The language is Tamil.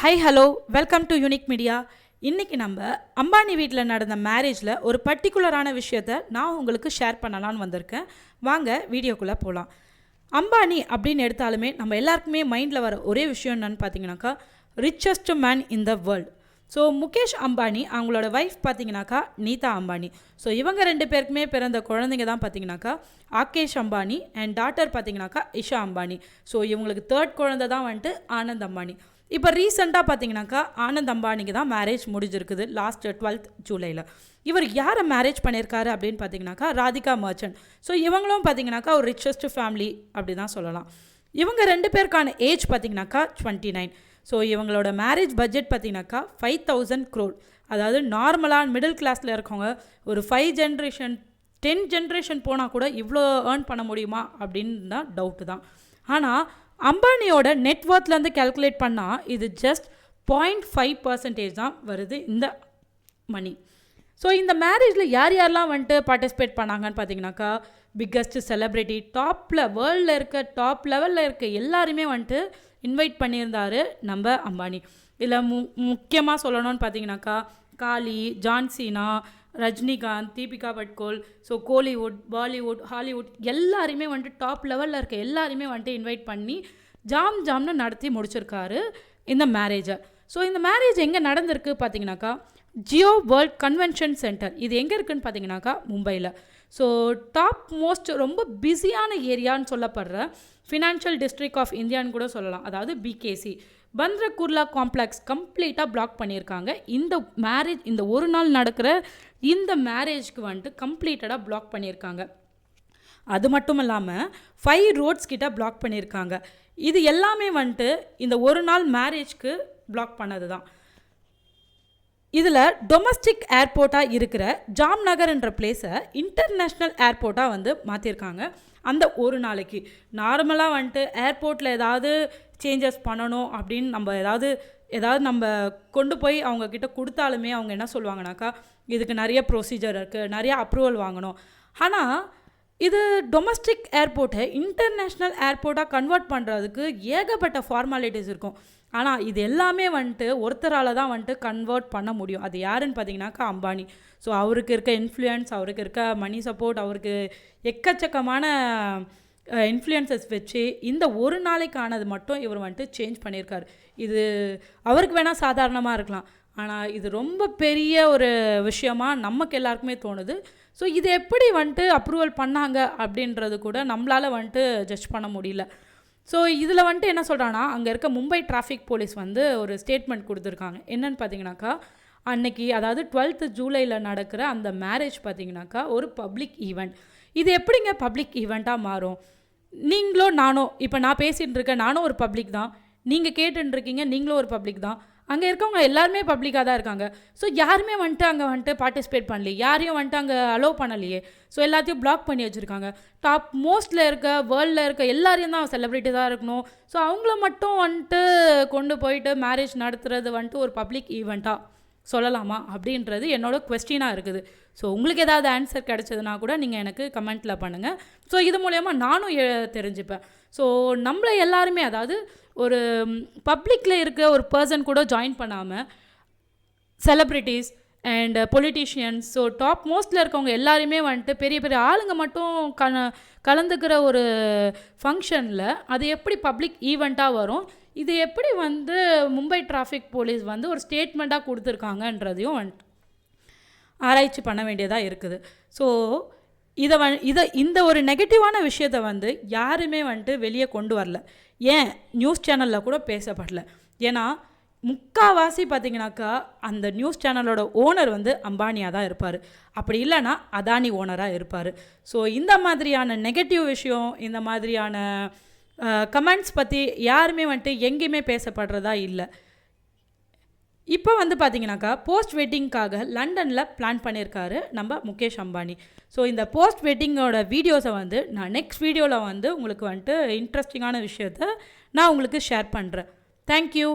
Hi hello welcome to unique media இன்றைக்கி நம்ம அம்பானி வீட்டில் நடந்த மேரேஜில் ஒரு பர்டிகுலரான விஷயத்த நான் உங்களுக்கு ஷேர் பண்ணலான்னு வந்திருக்கேன். வாங்க வீடியோக்குள்ளே போகலாம் அம்பானி அப்படின்னு எடுத்தாலுமே நம்ம எல்லாருக்குமே மைண்டில் வர ஒரே விஷயம் என்னன்னு பார்த்தீங்கன்னாக்கா richest man in the world so Mukesh Ambani அவங்களோட ஒய்ஃப் பார்த்தீங்கன்னாக்கா நீதா அம்பானி. ஸோ இவங்க ரெண்டு பேருக்குமே பிறந்த குழந்தைங்க தான் பார்த்தீங்கன்னாக்கா ஆகேஷ் அம்பானி அண்ட் டாட்டர் பார்த்தீங்கன்னாக்கா இஷா அம்பானி. ஸோ இவங்களுக்கு தேர்ட் குழந்தை தான் வந்துட்டு ஆனந்த் அம்பானி. இப்போ ரீசெண்டாக பார்த்தீங்கன்னாக்கா ஆனந்த் அம்பானிக்கு தான் மேரேஜ் முடிஞ்சிருக்குது லாஸ்ட் டுவெல்த் ஜூலையில் இவர் யாரை மேரேஜ் பண்ணியிருக்காரு அப்படின்னு பார்த்தீங்கன்னாக்கா ராதிகா மர்ச்சன்ட் ஸோ இவங்களும் பார்த்தீங்கன்னாக்கா ஒரு ரிச்சஸ்ட் ஃபேமிலி அப்படி தான் சொல்லலாம். இவங்க ரெண்டு பேருக்கான ஏஜ் பார்த்தீங்கன்னாக்கா டுவெண்ட்டி நைன் ஸோ இவங்களோட மேரேஜ் பட்ஜெட் பார்த்தீங்கன்னாக்கா ஃபைவ் தௌசண்ட் க்ரோட் அதாவது நார்மலாக மிடில் கிளாஸில் இருக்கவங்க ஒரு ஃபைவ் ஜென்ரேஷன் டென் ஜென்ரேஷன் போனால் கூட இவ்வளோ ஏர்ன் பண்ண முடியுமா அப்படின்னு தான் டவுட்டு தான். ஆனால் அம்பானியோட நெட்ஒர்த்லேருந்து கேல்குலேட் பண்ணால் இது ஜஸ்ட் பாயிண்ட் ஃபைவ் பர்சன்டேஜ் தான் வருது இந்த மணி ஸோ இந்த மேரேஜில் யார் யாரெல்லாம் வந்துட்டு பார்ட்டிசிபேட் பண்ணாங்கன்னு பார்த்தீங்கன்னாக்கா பிக்கஸ்ட் செலிப்ரிட்டி டாப்பில் வேர்ல்டில் இருக்க டாப் லெவலில் இருக்க எல்லாருமே வந்துட்டு இன்வைட் பண்ணியிருந்தார் நம்ம அம்பானி. இதில் மு முக்கியமாக சொல்லணும்னு பார்த்தீங்கன்னாக்கா காளி John Cena Rajinikanth Deepika Padukone so Kollywood Bollywood Hollywood எல்லாருமே வந்துட்டு டாப் லெவலில் இருக்க எல்லாருமே வந்துட்டு இன்வைட் பண்ணி ஜாம் ஜாம்னு நடத்தி முடிச்சிருக்காரு இந்த மேரேஜை ஸோ இந்த மேரேஜ் எங்கே நடந்திருக்கு பார்த்தீங்கன்னாக்கா ஜியோ வேர்ல்ட் கன்வென்ஷன் சென்டர் இது எங்கே இருக்குதுன்னு பார்த்தீங்கன்னாக்கா மும்பையில் ஸோ டாப் மோஸ்ட் ரொம்ப பிஸியான ஏரியான்னு சொல்லப்படுற ஃபினான்ஷியல் டிஸ்ட்ரிக்ட் ஆஃப் இந்தியான்னு கூட சொல்லலாம். அதாவது பிகேசி பந்த்ர குர்லா காம்ப்ளெக்ஸ் கம்ப்ளீட்டாக பிளாக் பண்ணியிருக்காங்க. இந்த மேரேஜ் இந்த ஒரு நாள் நடக்கிற இந்த மேரேஜ்க்கு வந்துட்டு கம்ப்ளீட்டடாக பிளாக் பண்ணியிருக்காங்க. அது மட்டும் இல்லாமல் ஃபைவ் ரோட்ஸ் கிட்ட பிளாக் பண்ணியிருக்காங்க. இது எல்லாமே வந்துட்டு இந்த ஒரு நாள் மேரேஜ்க்கு பிளாக் பண்ணது தான் இதில் டொமஸ்டிக் ஏர்போர்ட்டாக இருக்கிற ஜாம்நகர்ன்ற பிளேஸை இன்டர்நேஷ்னல் ஏர்போர்ட்டாக வந்து மாற்றிருக்காங்க அந்த ஒரு நாளைக்கு. நார்மலாக வந்துட்டு ஏர்போர்ட்டில் ஏதாவது சேஞ்சஸ் பண்ணணும் அப்படின்னு நம்ம ஏதாவது ஏதாவது நம்ம கொண்டு போய் அவங்கக்கிட்ட கொடுத்தாலுமே அவங்க என்ன சொல்லுவாங்கனாக்கா இதுக்கு நிறைய ப்ரொசீஜர் இருக்குது நிறைய அப்ரூவல் வாங்கணும். ஆனால் இது டொமஸ்டிக் ஏர்போர்ட்டை இன்டர்நேஷ்னல் ஏர்போர்ட்டாக கன்வெர்ட் பண்ணுறதுக்கு ஏகப்பட்ட ஃபார்மாலிட்டிஸ் இருக்கும். ஆனால் இது எல்லாமே வந்துட்டு ஒருத்தரால் தான் வந்துட்டு கன்வெர்ட் பண்ண முடியும். அது யாருன்னு பார்த்தீங்கன்னாக்கா அம்பானி. ஸோ அவருக்கு இருக்க இன்ஃப்ளூயன்ஸ் அவருக்கு இருக்க மணி சப்போர்ட் அவருக்கு எக்கச்சக்கமான இன்ஃப்ளூயன்சஸ் வச்சு இந்த ஒரு நாளைக்கானது மட்டும் இவர் வந்துட்டு சேஞ்ச் பண்ணியிருக்காரு. இது அவருக்கு வேணால் சாதாரணமாக இருக்கலாம். ஆனால் இது ரொம்ப பெரிய ஒரு விஷயமா நமக்கு எல்லாருக்குமே தோணுது. ஸோ இது எப்படி வந்துட்டு அப்ரூவல் பண்ணாங்க அப்படின்றது கூட நம்மளால் வந்துட்டு ஜட்ஜ் பண்ண முடியல. ஸோ இதில் வந்துட்டு என்ன சொல்கிறான்னா அங்கே இருக்க மும்பை டிராஃபிக் போலீஸ் வந்து ஒரு ஸ்டேட்மெண்ட் கொடுத்துருக்காங்க. என்னன்னு பார்த்தீங்கன்னாக்கா அன்னைக்கு அதாவது டுவெல்த்து ஜூலையில் நடக்கிற அந்த மேரேஜ் பார்த்தீங்கன்னாக்கா ஒரு பப்ளிக் ஈவெண்ட் இது எப்படிங்க பப்ளிக் ஈவெண்ட்டாக மாறும்? நீங்களோ நானோ இப்போ நான் பேசிகிட்டு இருக்கேன் நானும் ஒரு பப்ளிக் தான். நீங்கள் கேட்டுருக்கீங்க நீங்களும் ஒரு பப்ளிக் தான். அங்கே இருக்கவங்க எல்லாருமே பப்ளிக்காக தான் இருக்காங்க. ஸோ யாருமே வந்துட்டு அங்கே வந்துட்டு பார்ட்டிசிபேட் பண்ணலையே. யாரையும் வந்துட்டு அங்கே அலோவ் பண்ணலையே. ஸோ எல்லாத்தையும் பிளாக் பண்ணி வச்சுருக்காங்க. டாப் மோஸ்ட்டில் இருக்க வேர்ல்டில் இருக்க எல்லாரையும் தான் செலிப்ரிட்டி தான் இருக்கணும். ஸோ அவங்கள மட்டும் வந்துட்டு கொண்டு போயிட்டு மேரேஜ் நடத்துறது வந்துட்டு ஒரு பப்ளிக் ஈவெண்ட்டாக சொல்லலாமா அப்படின்றது என்னோடய கொஸ்டினாக இருக்குது. ஸோ உங்களுக்கு ஏதாவது ஆன்சர் கிடச்சதுனா கூட நீங்கள் எனக்கு கமெண்ட்டில் பண்ணுங்கள் ஸோ இது மூலயமா நானும் தெரிஞ்சுப்பேன். ஸோ நம்மளை எல்லாருமே அதாவது ஒரு பப்ளிக்கில் இருக்க ஒரு பர்சன் கூட ஜாயின் பண்ணாமல் celebrities and politicians so top மோஸ்ட்டில் இருக்கவங்க எல்லாருமே வந்துட்டு பெரிய பெரிய ஆளுங்க மட்டும் கல கலந்துக்கிற ஒரு ஃபங்க்ஷனில் அது எப்படி பப்ளிக் ஈவெண்ட்டாக வரும்? இது எப்படி வந்து மும்பை டிராஃபிக் போலீஸ் வந்து ஒரு ஸ்டேட்மெண்ட்டாக கொடுத்துருக்காங்கன்றதையும் வந்துட்டு ஆராய்ச்சி பண்ண வேண்டியதாக இருக்குது. ஸோ இதை வ இதை இந்த ஒரு நெகட்டிவான விஷயத்தை வந்து யாருமே வந்துட்டு வெளியே கொண்டு வரல. ஏன்? நியூஸ் சேனலில் கூட பேசப்படல. ஏன்னா முக்காவாசி பார்த்தீங்கன்னாக்கா அந்த நியூஸ் சேனலோட ஓனர் வந்து அம்பானியாக தான் இருப்பார். அப்படி இல்லைன்னா அதானி ஓனராக இருப்பார். ஸோ இந்த மாதிரியான நெகட்டிவ் விஷயம் இந்த மாதிரியான கமெண்ட்ஸ் பற்றி யாருமே வந்துட்டு எங்கேயுமே பேசப்படுறதா இல்லை. இப்போ வந்து பார்த்தீங்கன்னாக்கா போஸ்ட் வெட்டிங்க்காக லண்டனில் பிளான் பண்ணியிருக்காரு நம்ம முகேஷ் அம்பானி. ஸோ இந்த போஸ்ட் வெட்டிங்கோட வீடியோஸை வந்து நான் நெக்ஸ்ட் வீடியோவில் வந்து உங்களுக்கு வந்துட்டு இன்ட்ரெஸ்டிங்கான விஷயத்த நான் உங்களுக்கு ஷேர் பண்ணுறேன் தேங்க்யூ